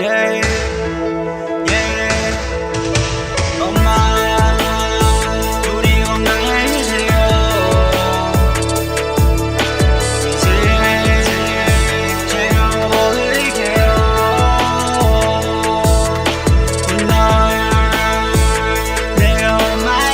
yeah. 엄마, 우리 건강해지세요. 이제 제가 먹을게요. 널내 엄마의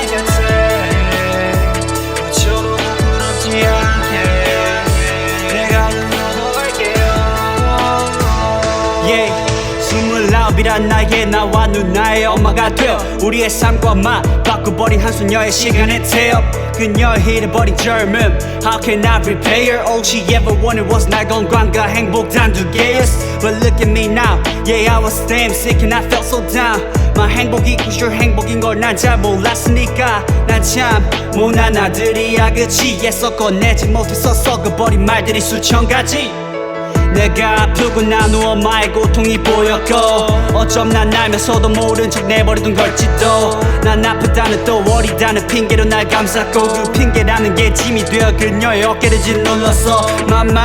yeah. 스물아홉이란 나이에 나와 누나의 엄마가 되어 우리의 삶과 맛 바꿔버린 한 소녀의 시간의 태엽 그녀 잃어버린 젊음. How can I prepare All she ever wanted was 날 건강과 행복 단두 개였어. But look at me now. Yeah I was damn sick and I felt so down. My 행복이 구실 행복인 걸 난 잘 몰랐으니까. 난 참 못난 아들이야. 그치 애써 꺼내지 못해서 썩어버린 말들이 수천 가지 내가 아프고 난후 엄마의 고통이 보였고 어쩜 난 알면서도 모른 척 내버려둔 걸지도 난 아프다는 또 어리다는 핑계로 날 감쌌고 그 핑계라는 게 짐이 되어 그녀의 어깨를 짓눌렀어. Mama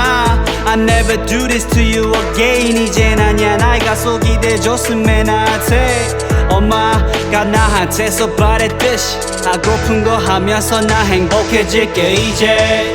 I never do this to you again. 이젠 아니야 나이가 속이 돼줬음에 나한테. 엄마가 나한테서 바랬듯이 하고픈 거 하면서 나 행복해질게 이제